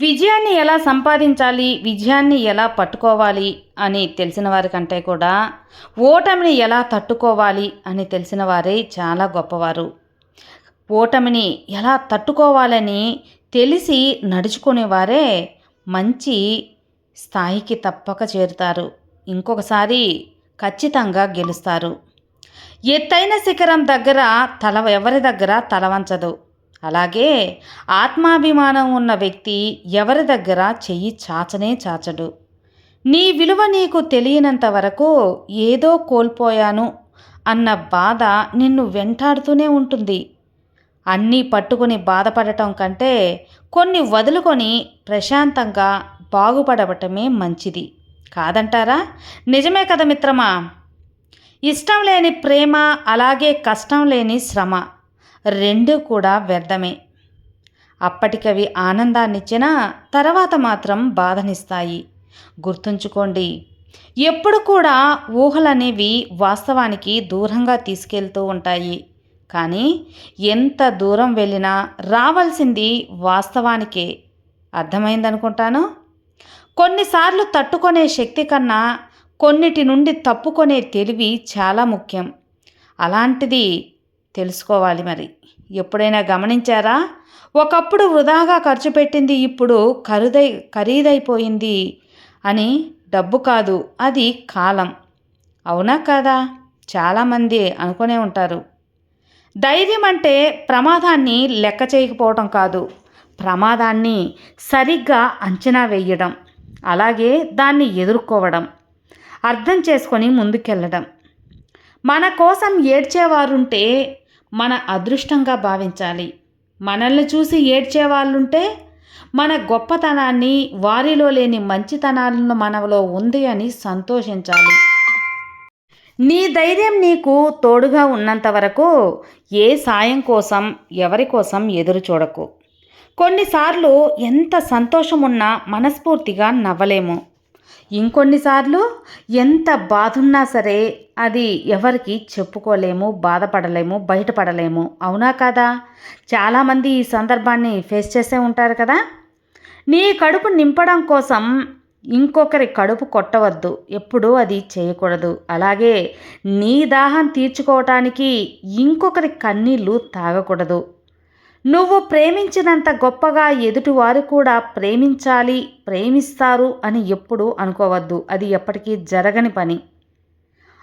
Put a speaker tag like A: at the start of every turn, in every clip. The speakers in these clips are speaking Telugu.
A: విజయాన్ని ఎలా సంపాదించాలి? విజయాన్ని ఎలా పట్టుకోవాలి? అని తెలిసిన వారికంటే కూడా ఓటమిని ఎలా తట్టుకోవాలి? అని తెలిసిన వారే చాలా గొప్పవారు. ఓటమిని ఎలా తట్టుకోవాలని తెలిసి నడుచుకునేవారే మంచి స్థాయికి తప్పక చేరుతారు. ఇంకొకసారి ఖచ్చితంగా గెలుస్తారు. ఎత్తైన శిఖరం దగ్గర తల ఎవరి దగ్గర తల వంచదు. అలాగే ఆత్మాభిమానం ఉన్న వ్యక్తి ఎవరి దగ్గర చెయ్యి చాచనే చాచడు. నీ విలువ నీకు తెలియనంత వరకు ఏదో కోల్పోయాను అన్న బాధ నిన్ను వెంటాడుతూనే ఉంటుంది. అన్నీ పట్టుకుని బాధపడటం కంటే కొన్ని వదులుకొని ప్రశాంతంగా బాగుపడవటమే మంచిది. కాదంటారా? నిజమే కదా మిత్రమా? ఇష్టం లేని ప్రేమ అలాగే కష్టం లేని శ్రమ. రెండు కూడా వ్యర్థమే. అప్పటికవి ఆనందాన్నిచ్చినా తర్వాత మాత్రం బాధనిస్తాయి. గుర్తుంచుకోండి ఎప్పుడు కూడా ఊహలనేవి వాస్తవానికి దూరంగా తీసుకెళ్తూ ఉంటాయి. కానీ ఎంత దూరం వెళ్ళినా రావాల్సింది వాస్తవానికే. అర్థమైందనుకుంటాను? కొన్నిసార్లు తట్టుకునే శక్తి కన్నా కొన్నిటి నుండి తప్పుకునే తెలివి చాలా ముఖ్యం. అలాంటిది తెలుసుకోవాలి మరి. ఎప్పుడైనా గమనించారా? ఒకప్పుడు వృధాగా ఖర్చు పెట్టింది ఇప్పుడు ఖరీదై ఖరీదైపోయింది అని డబ్బు కాదు అది కాలం. అవునా కాదా? చాలామంది అనుకునే ఉంటారు. ధైర్యం అంటే ప్రమాదాన్ని లెక్క చేయకపోవటం కాదు. ప్రమాదాన్ని సరిగ్గా అంచనా వేయడం అలాగే దాన్ని ఎదుర్కోవడం అర్థం చేసుకొని ముందుకెళ్ళడం. మన కోసం ఏడ్చేవారుంటే మన అదృష్టంగా భావించాలి. మనల్ని చూసి ఏడ్చేవాళ్ళుంటే మన గొప్పతనాన్ని వారిలో లేని మంచితనాలను మనలో ఉంది అని సంతోషించాలి. నీ ధైర్యం నీకు తోడుగా ఉన్నంత వరకు ఏ సాయం కోసం ఎవరి కోసం ఎదురు చూడకు. కొన్నిసార్లు ఎంత సంతోషం ఉన్నా మనస్ఫూర్తిగా నవ్వలేము. ఇంకొన్నిసార్లు ఎంత బాధున్నా సరే అది ఎవరికి చెప్పుకోలేము బాధపడలేము బయటపడలేము. అవునా కదా? చాలామంది ఈ సందర్భాన్ని ఫేస్ చేసే ఉంటారు కదా? నీ కడుపు నింపడం కోసం ఇంకొకరి కడుపు కొట్టవద్దు. ఎప్పుడూ అది చేయకూడదు. అలాగే నీ దాహం తీర్చుకోవటానికి ఇంకొకరి కన్నీళ్ళు తాగకూడదు. నువ్వు ప్రేమించినంత గొప్పగా ఎదుటివారు కూడా ప్రేమించాలి ప్రేమిస్తారు అని ఎప్పుడూ అనుకోవద్దు. అది ఎప్పటికీ జరగని పని.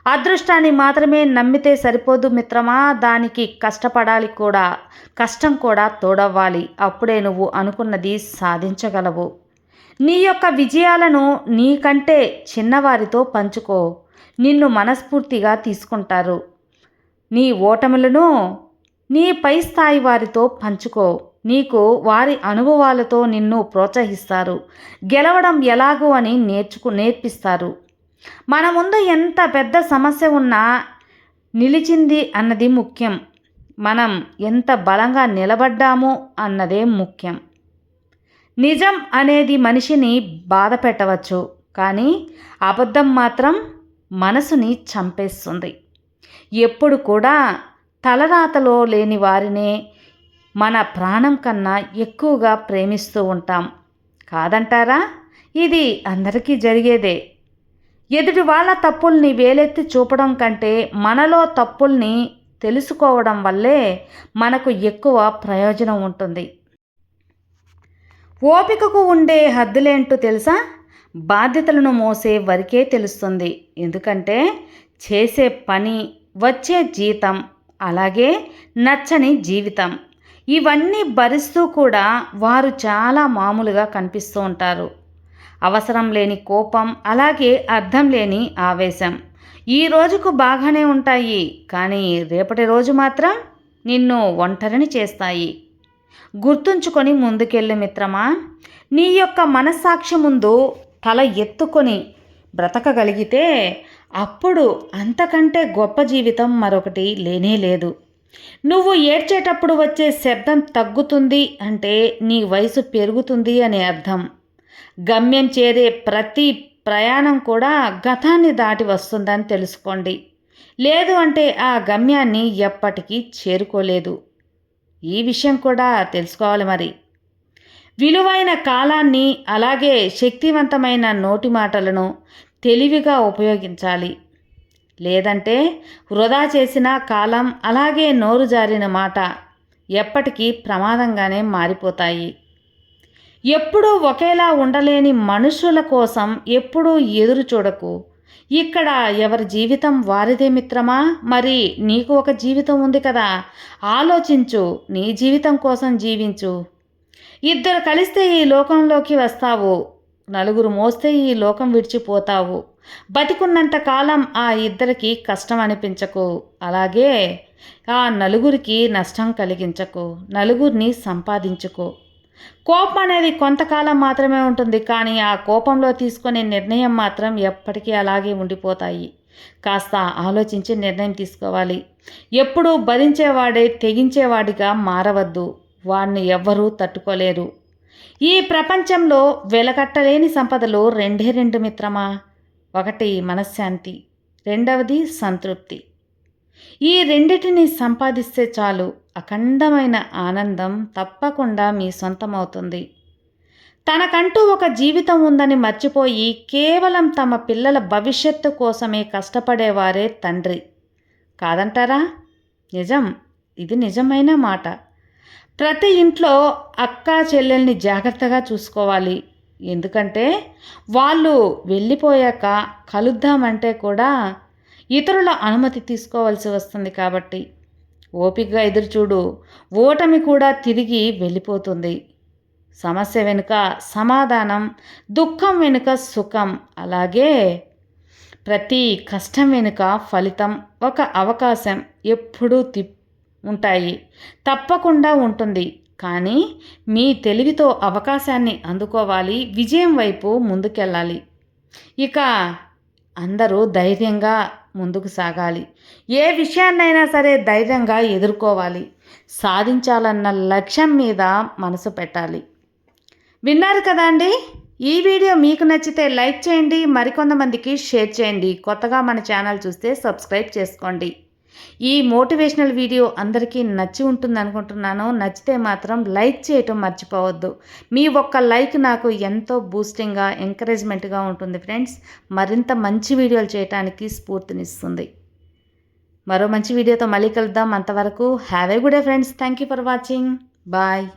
A: అదృష్టాన్ని మాత్రమే నమ్మితే సరిపోదు మిత్రమా. దానికి కష్టపడాలి కూడా కష్టం కూడా తోడవ్వాలి. అప్పుడే నువ్వు అనుకున్నది సాధించగలవు. నీ యొక్క విజయాలను నీకంటే చిన్నవారితో పంచుకో. నిన్ను మనస్ఫూర్తిగా తీసుకుంటారు. నీ ఓటములను నీ పై స్థాయి వారితో పంచుకో. నీకు వారి అనుభవాలతో నిన్ను ప్రోత్సహిస్తారు. గెలవడం ఎలాగో అని నేర్చుకు నేర్పిస్తారు. మన ముందు ఎంత పెద్ద సమస్య ఉన్నా నిలిచింది అన్నది ముఖ్యం. మనం ఎంత బలంగా నిలబడ్డాము అన్నదే ముఖ్యం. నిజం అనేది మనిషిని బాధ పెట్టవచ్చు. కానీ అబద్ధం మాత్రం మనసుని చంపేస్తుంది. ఎప్పుడు కూడా తలరాతలో లేని వారినే మన ప్రాణం కన్నా ఎక్కువగా ప్రేమిస్తూ ఉంటాం. కాదంటారా? ఇది అందరికీ జరిగేదే. ఎదుటి వాళ్ళ తప్పుల్ని వేలెత్తి చూపడం కంటే మనలో తప్పుల్ని తెలుసుకోవడం వల్లే మనకు ఎక్కువ ప్రయోజనం ఉంటుంది. ఓపికకు ఉండే హద్దులేంటో తెలుసా? బాధ్యతలను మోసే వరకే తెలుస్తుంది. ఎందుకంటే చేసే పని వచ్చే జీతం అలాగే నచ్చని జీవితం. ఇవన్నీ భరిస్తూ కూడా వారు చాలా మామూలుగా కనిపిస్తూ ఉంటారు. అవసరం లేని కోపం అలాగే అర్థం లేని ఆవేశం. ఈ రోజుకు బాగానే ఉంటాయి కానీ రేపటి రోజు మాత్రం నిన్ను ఒంటరిని చేస్తాయి. గుర్తుంచుకొని ముందుకెళ్ళు మిత్రమా. నీ యొక్క మనస్సాక్షి ముందు తల ఎత్తుకొని బ్రతకగలిగితే అప్పుడు అంతకంటే గొప్ప జీవితం మరొకటి లేనే లేదు. నువ్వు ఏడ్చేటప్పుడు వచ్చే శబ్దం తగ్గుతుంది అంటే నీ వయసు పెరుగుతుంది అనే అర్థం. గమ్యం చేరే ప్రతి ప్రయాణం కూడా గతాన్ని దాటి వస్తుందని తెలుసుకోండి. లేదు అంటే ఆ గమ్యాన్ని ఎప్పటికీ చేరుకోలేదు. ఈ విషయం కూడా తెలుసుకోవాలి మరి. విలువైన కాలాన్ని అలాగే శక్తివంతమైన నోటి మాటలను తెలివిగా ఉపయోగించాలి. లేదంటే వృధా చేసిన కాలం అలాగే నోరు జారిన మాట ఎప్పటికీ ప్రమాదంగానే మారిపోతాయి. ఎప్పుడూ ఒకేలా ఉండలేని మనుషుల కోసం ఎప్పుడూ ఎదురు చూడకు. ఇక్కడ ఎవరి జీవితం వారిదే మిత్రమా? మరి నీకు ఒక జీవితం ఉంది కదా. ఆలోచించు నీ జీవితం కోసం జీవించు. ఇద్దరు కలిస్తే ఈ లోకంలోకి వస్తావు. నలుగురు మోస్తే ఈ లోకం విడిచిపోతావు. బతికున్నంత కాలం ఆ ఇద్దరికి కష్టం అనిపించకు. అలాగే ఆ నలుగురికి నష్టం కలిగించకు. నలుగురిని సంపాదించుకో. కోపం అనేది కొంతకాలం మాత్రమే ఉంటుంది. కానీ ఆ కోపంలో తీసుకునే నిర్ణయం మాత్రం ఎప్పటికీ అలాగే ఉండిపోతాయి. కాస్త ఆలోచించి నిర్ణయం తీసుకోవాలి. ఎప్పుడూ భరించేవాడే తెగించేవాడిగా మారవద్దు. వాడిని ఎవ్వరూ తట్టుకోలేరు. ఈ ప్రపంచంలో వెలకట్టలేని సంపదలు రెండే రెండు మిత్రమా? ఒకటి మనశ్శాంతి రెండవది సంతృప్తి. ఈ రెండిటిని సంపాదిస్తే చాలు అఖండమైన ఆనందం తప్పకుండా మీ సొంతమవుతుంది. తనకంటూ ఒక జీవితం ఉందని మర్చిపోయి కేవలం తమ పిల్లల భవిష్యత్తు కోసమే కష్టపడేవారే తండ్రి. కాదంటారా? నిజం ఇది నిజమైన మాట. ప్రతి ఇంట్లో అక్క చెల్లెల్ని జాగ్రత్తగా చూసుకోవాలి. ఎందుకంటే వాళ్ళు వెళ్ళిపోయాక కలుద్దామంటే కూడా ఇతరుల అనుమతి తీసుకోవాల్సి వస్తుంది కాబట్టి. ఓపికగా ఎదురుచూడు ఓటమి కూడా తిరిగి వెళ్ళిపోతుంది. సమస్య వెనుక సమాధానం దుఃఖం వెనుక సుఖం అలాగే ప్రతి కష్టం వెనుక ఫలితం ఒక అవకాశం ఎప్పుడూ తిప్పు ఉంటాయి. తప్పకుండా ఉంటుంది. కానీ మీ తెలివితో అవకాశాన్ని అందుకోవాలి. విజయం వైపు ముందుకెళ్ళాలి. ఇక అందరూ ధైర్యంగా ముందుకు సాగాలి. ఏ విషయాన్నైనా సరే ధైర్యంగా ఎదుర్కోవాలి. సాధించాలన్న లక్ష్యం మీద మనసు పెట్టాలి. విన్నారు కదా అండి? ఈ వీడియో మీకు నచ్చితే లైక్ చేయండి. మరికొంతమందికి షేర్ చేయండి. కొత్తగా మన ఛానల్ చూస్తే సబ్స్క్రైబ్ చేసుకోండి. ఈ మోటివేషనల్ వీడియో అందరికీ నచ్చి ఉంటుంది అనుకుంటున్నాను. నచ్చితే మాత్రం లైక్ చేయటం మర్చిపోవద్దు. మీ ఒక్క లైక్ నాకు ఎంతో బూస్టింగ్గా ఎంకరేజ్మెంట్గా ఉంటుంది ఫ్రెండ్స్. మరింత మంచి వీడియోలు చేయడానికి స్ఫూర్తినిస్తుంది. మరో మంచి వీడియోతో మళ్ళీ కలుద్దాం. అంతవరకు have a good friends. Thank you for watching. Bye.